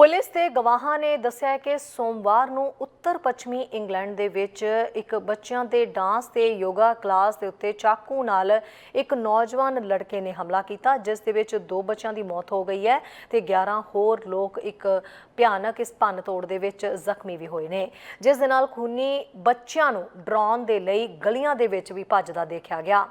Police ਦੇ ਗਵਾਹਾਂ ਨੇ ਦੱਸਿਆ ਕਿ ਸੋਮਵਾਰ ਨੂੰ ਉੱਤਰ ਪੱਛਮੀ ਇੰਗਲੈਂਡ ਦੇ ਵਿੱਚ ਇੱਕ ਬੱਚਿਆਂ ਦੇ ਡਾਂਸ ਤੇ ਯੋਗਾ ਕਲਾਸ ਦੇ ਉੱਤੇ ਚਾਕੂ ਨਾਲ ਇੱਕ ਨੌਜਵਾਨ ਲੜਕੇ ਨੇ ਹਮਲਾ ਕੀਤਾ, ਜਿਸ ਦੇ ਵਿੱਚ ਦੋ ਬੱਚਿਆਂ ਦੀ ਮੌਤ ਹੋ ਗਈ ਹੈ ਤੇ 11 ਹੋਰ ਲੋਕ ਇੱਕ ਭਿਆਨਕ ਇਸ ਭੰਨ ਤੋੜ ਦੇ ਵਿੱਚ ਜ਼ਖਮੀ ਵੀ ਹੋਏ ਨੇ। ਜਿਸ ਦੇ ਨਾਲ ਖੂਨੀ ਬੱਚਿਆਂ ਨੂੰ ਡਰਾਉਣ ਦੇ ਲਈ ਗਲੀਆਂ ਦੇ ਵਿੱਚ ਵੀ ਭੱਜਦਾ ਦੇਖਿਆ ਗਿਆ।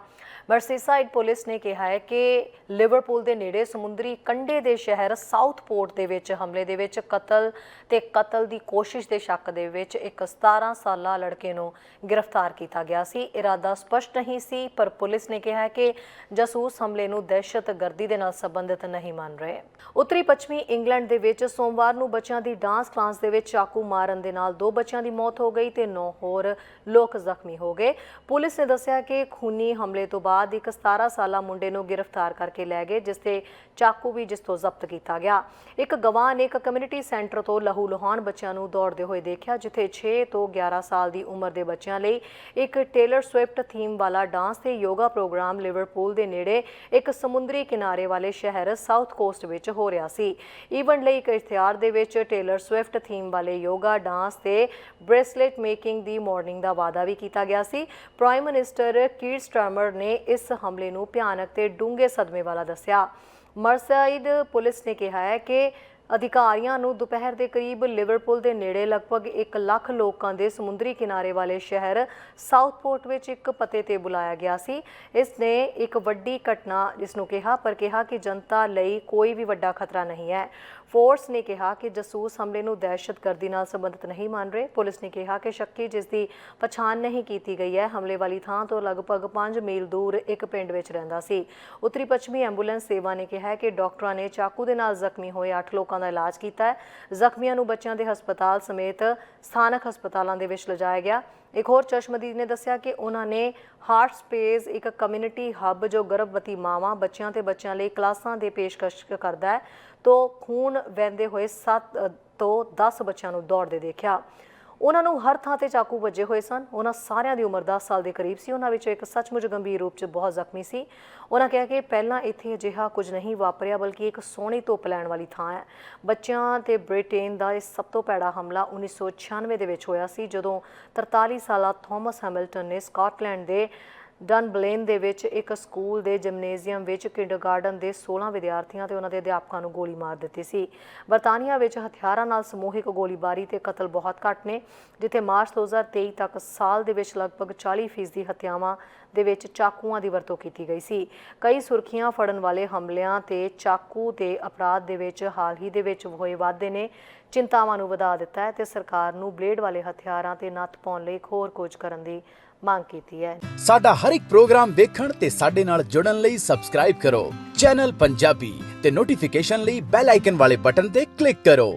ਮਰਸੀਸਾਈਡ ਪੁਲਿਸ ਨੇ ਕਿਹਾ ਹੈ ਕਿ ਲਿਵਰਪੂਲ ਦੇ ਨੇੜੇ ਸਮੁੰਦਰੀ ਕੰਢੇ ਦੇ ਸ਼ਹਿਰ ਸਾਊਥਪੋਰਟ ਦੇ ਵਿੱਚ ਹਮਲੇ ਦੇ ਵਿੱਚ ਕਤਲ ਤੇ ਕਤਲ ਦੀ ਕੋਸ਼ਿਸ਼ ਦੇ ਸ਼ੱਕ ਦੇ ਵਿੱਚ ਇੱਕ 17 ਸਾਲਾ ਲੜਕੇ ਨੂੰ ਗ੍ਰਿਫਤਾਰ ਕੀਤਾ ਗਿਆ ਸੀ। ਇਰਾਦਾ ਸਪਸ਼ਟ ਨਹੀਂ ਸੀ, ਪਰ ਪੁਲਿਸ ਨੇ ਕਿਹਾ ਕਿ ਜਾਸੂਸ ਹਮਲੇ ਨੂੰ ਦਹਿਸ਼ਤਗਰਦੀ ਦੇ ਨਾਲ ਸੰਬੰਧਿਤ ਨਹੀਂ ਮੰਨ ਰਹੇ। ਉੱਤਰੀ ਪੱਛਮੀ ਇੰਗਲੈਂਡ ਦੇ ਵਿੱਚ ਸੋਮਵਾਰ ਨੂੰ ਬੱਚਿਆਂ ਦੀ ਡਾਂਸ ਕਲਾਸ ਦੇ ਵਿੱਚ ਚਾਕੂ ਮਾਰਨ ਦੇ ਨਾਲ ਦੋ ਬੱਚਿਆਂ ਦੀ ਮੌਤ ਹੋ ਗਈ ਤੇ 9 ਹੋਰ ਲੋਕ ਜ਼ਖਮੀ ਹੋ ਗਏ। ਪੁਲਿਸ ਨੇ ਦੱਸਿਆ ਕਿ ਖੂਨੀ ਹਮਲੇ ਤੋਂ ਬਾਅਦ ਇੱਕ 17 ਸਾਲਾ ਮੁੰਡੇ ਨੂੰ ਗ੍ਰਿਫਤਾਰ ਕਰਕੇ ਲੈ ਗਏ, ਜਿਸ ਤੇ ਚਾਕੂ ਵੀ ਜਿਸ ਤੋਂ ਜ਼ਬਤ ਕੀਤਾ ਗਿਆ। ਇੱਕ ਗਵਾਹ ਨੇ ਇੱਕ ਕਮਿਊਨਿਟੀ ਸੈਂਟਰ ਤੋਂ ਲਹੂ ਲੁਹਾਨ ਬੱਚਿਆਂ ਨੂੰ ਦੌੜਦੇ ਹੋਏ ਦੇਖਿਆ, ਜਿੱਥੇ 6 ਤੋਂ 11 ਸਾਲ ਦੀ ਉਮਰ ਦੇ ਬੱਚਿਆਂ ਲਈ ਇੱਕ ਟੇਲਰ ਸਵਿਫਟ ਥੀਮ ਵਾਲਾ ਡਾਂਸ ਤੇ ਯੋਗਾ ਪ੍ਰੋਗਰਾਮ ਲਿਵਰਪੂਲ ਦੇ ਨੇੜੇ ਇੱਕ ਸਮੁੰਦਰੀ ਕਿਨਾਰੇ ਵਾਲੇ ਸ਼ਹਿਰ ਸਾਊਥ ਕੋਸਟ ਵਿੱਚ ਹੋ ਰਿਹਾ ਸੀ। ਈਵੈਂਟ ਲਈ ਇੱਕ ਇਸ਼ਤਿਹਾਰ ਦੇ ਵਿੱਚ ਟੇਲਰ ਸਵਿਫਟ ਥੀਮ ਵਾਲੇ ਯੋਗਾ ਡਾਂਸ ਤੇ ਬ੍ਰੇਸਲੇਟ ਮੇਕਿੰਗ ਦੀ ਮਾਰਨਿੰਗ ਦਾ ਵਾਅਦਾ ਵੀ ਕੀਤਾ ਗਿਆ ਸੀ। ਪ੍ਰਾਈਮ ਮਿਨਿਸਟਰ ਕੀਰ ਸਟਾਰਮਰ ਨੇ ਇਸ ਹਮਲੇ ਨੂੰ ਭਿਆਨਕ ਤੇ ਡੂੰਘੇ ਸਦਮੇ ਵਾਲਾ ਦੱਸਿਆ। ਮਰਸਾਈਡ ਪੁਲਿਸ ਨੇ ਕਿਹਾ ਹੈ ਕਿ ਅਧਿਕਾਰੀਆਂ ਨੂੰ ਦੁਪਹਿਰ ਦੇ ਕਰੀਬ ਲਿਵਰਪੂਲ ਦੇ ਨੇੜੇ ਲਗਭਗ 1 ਲੱਖ ਲੋਕਾਂ ਦੇ ਸਮੁੰਦਰੀ ਕਿਨਾਰੇ ਵਾਲੇ ਸ਼ਹਿਰ ਸਾਊਥਪੋਰਟ ਵਿੱਚ ਇੱਕ ਪਤੇ ਤੇ ਬੁਲਾਇਆ ਗਿਆ ਸੀ। ਇਸ ਨੇ ਇੱਕ ਵੱਡੀ ਘਟਨਾ ਜਿਸ ਨੂੰ ਕਿਹਾ, ਪਰ ਕਿਹਾ ਕਿ ਜਨਤਾ ਲਈ ਕੋਈ ਵੀ ਵੱਡਾ ਖਤਰਾ ਨਹੀਂ ਹੈ। ਫੋਰਸ ਨੇ ਕਿਹਾ ਕਿ ਜਸੂਸ ਹਮਲੇ ਨੂੰ ਦਹਿਸ਼ਤਗਰਦੀ ਨਾਲ ਸੰਬੰਧਿਤ ਨਹੀਂ ਮੰਨ ਰਹੇ। ਪੁਲਿਸ ਨੇ ਕਿਹਾ ਕਿ ਸ਼ੱਕੀ ਜਿਸ ਦੀ ਪਛਾਣ ਨਹੀਂ ਕੀਤੀ ਗਈ ਹੈ, ਹਮਲੇ ਵਾਲੀ ਥਾਂ ਤੋਂ ਲਗਭਗ 5 ਮੀਲ ਦੂਰ ਇੱਕ ਪਿੰਡ ਵਿੱਚ ਰਹਿੰਦਾ ਸੀ। ਉੱਤਰੀ ਪੱਛਮੀ ਐਂਬੂਲੈਂਸ ਸੇਵਾ ਨੇ ਕਿਹਾ ਕਿ ਡਾਕਟਰਾਂ ਨੇ ਚਾਕੂ ਦੇ ਨਾਲ ਜ਼ਖਮੀ ਹੋਏ 8 ਲੋਕਾਂ ਦਾ ਇਲਾਜ ਕੀਤਾ ਹੈ। ਜ਼ਖਮੀਆਂ ਨੂੰ ਬੱਚਿਆਂ ਦੇ ਹਸਪਤਾਲ ਸਮੇਤ ਸਥਾਨਕ ਹਸਪਤਾਲਾਂ ਦੇ ਵਿੱਚ ਲਿਜਾਇਆ ਗਿਆ। ਇੱਕ ਹੋਰ ਚਸ਼ਮਦੀਦ ਨੇ ਦੱਸਿਆ ਕਿ ਉਹਨਾਂ ਨੇ ਹਾਰਟ ਸਪੇਸ, ਇੱਕ ਕਮਿਊਨਿਟੀ ਹੱਬ ਜੋ ਗਰਭਵਤੀ ਮਾਵਾਂ ਬੱਚਿਆਂ ਤੇ ਬੱਚਿਆਂ ਲਈ ਕਲਾਸਾਂ ਦੇ ਪੇਸ਼ਕਸ਼ ਕਰਦਾ ਹੈ, ਤੋਂ ਖੂਨ ਵਹਿੰਦੇ ਹੋਏ 7 ਤੋਂ 10 ਬੱਚਿਆਂ ਨੂੰ ਦੌੜਦੇ ਦੇਖਿਆ। ਉਹਨਾਂ ਨੂੰ ਹਰ ਥਾਂ ਤੇ ਚਾਕੂ ਵੱਜੇ ਹੋਏ ਸਨ। ਉਹਨਾਂ ਸਾਰਿਆਂ ਦੀ ਉਮਰ 10 ਸਾਲ ਦੇ ਕਰੀਬ ਸੀ। ਉਹਨਾਂ ਵਿੱਚੋਂ ਇੱਕ ਸੱਚਮੁੱਚ ਗੰਭੀਰ ਰੂਪ 'ਚ ਬਹੁਤ ਜ਼ਖਮੀ ਸੀ। ਉਹਨਾਂ ਕਿਹਾ ਕਿ ਪਹਿਲਾਂ ਇੱਥੇ ਅਜਿਹਾ ਕੁਝ ਨਹੀਂ ਵਾਪਰਿਆ, ਬਲਕਿ ਇੱਕ ਸੋਹਣੀ ਧੁੱਪ ਲੈਣ ਵਾਲੀ ਥਾਂ ਹੈ। ਬੱਚਿਆਂ ਤੇ ਬ੍ਰਿਟੇਨ ਦਾ ਇਹ ਸਭ ਤੋਂ ਭੈੜਾ ਹਮਲਾ 1996 ਦੇ ਵਿੱਚ ਹੋਇਆ ਸੀ, ਜਦੋਂ 43 ਸਾਲਾ ਥਾਮਸ ਹੈਮਿਲਟਨ ਨੇ ਸਕਾਟਲੈਂਡ ਦੇ ਡਨਬਲੇਨ ਦੇ ਵਿੱਚ ਇੱਕ ਸਕੂਲ ਦੇ ਜਿਮਨੇਜ਼ੀਅਮ ਵਿੱਚ ਕਿੰਡਰਗਾਰਟਨ ਦੇ 16 ਵਿਦਿਆਰਥੀਆਂ ਤੇ ਉਹਨਾਂ ਦੇ ਅਧਿਆਪਕਾਂ ਨੂੰ ਗੋਲੀ ਮਾਰ ਦਿੱਤੀ ਸੀ। ਬਰਤਾਨੀਆ ਵਿੱਚ ਹਥਿਆਰਾਂ ਨਾਲ ਸਮੂਹਿਕ ਗੋਲੀਬਾਰੀ ਤੇ ਕਤਲ ਬਹੁਤ ਘੱਟ ਨੇ, ਜਿੱਥੇ ਮਾਰਚ 2023 ਤੱਕ ਸਾਲ ਦੇ ਵਿੱਚ ਲਗਭਗ 40% ਦੀ ਹੱਤਿਆਵਾਂ ਦੇ ਵਿੱਚ ਚਾਕੂਆਂ ਦੀ ਵਰਤੋਂ ਕੀਤੀ ਗਈ ਸੀ। ਕਈ ਸੁਰਖੀਆਂ ਫੜਨ ਵਾਲੇ ਹਮਲਿਆਂ ਤੇ ਚਾਕੂ ਤੇ ਅਪਰਾਧ ਦੇ ਵਿੱਚ ਹਾਲ ਹੀ ਦੇ ਵਿੱਚ ਹੋਏ ਵਾਧੇ ਨੇ ਚਿੰਤਾਵਾਂ ਨੂੰ ਵਧਾ ਦਿੱਤਾ ਹੈ ਤੇ ਸਰਕਾਰ ਨੂੰ ਬਲੇਡ ਵਾਲੇ ਹਥਿਆਰਾਂ ਤੇ ਨੱਥ ਪਾਉਣ ਲਈ ਹੋਰ ਖੋਜ ਕਰਨ ਦੀ ਮੰਗ ਕੀਤੀ ਹੈ। ਸਾਡਾ ਹਰ ਇੱਕ ਪ੍ਰੋਗਰਾਮ ਦੇਖਣ ਤੇ ਸਾਡੇ ਨਾਲ ਜੁੜਨ ਲਈ ਸਬਸਕ੍ਰਾਈਬ ਕਰੋ। ਚੈਨਲ ਪੰਜਾਬੀ ਤੇ ਨੋਟੀਫਿਕੇਸ਼ਨ ਲਈ ਬੈਲ ਆਈਕਨ ਵਾਲੇ ਬਟਨ ਤੇ ਕਲਿੱਕ ਕਰੋ।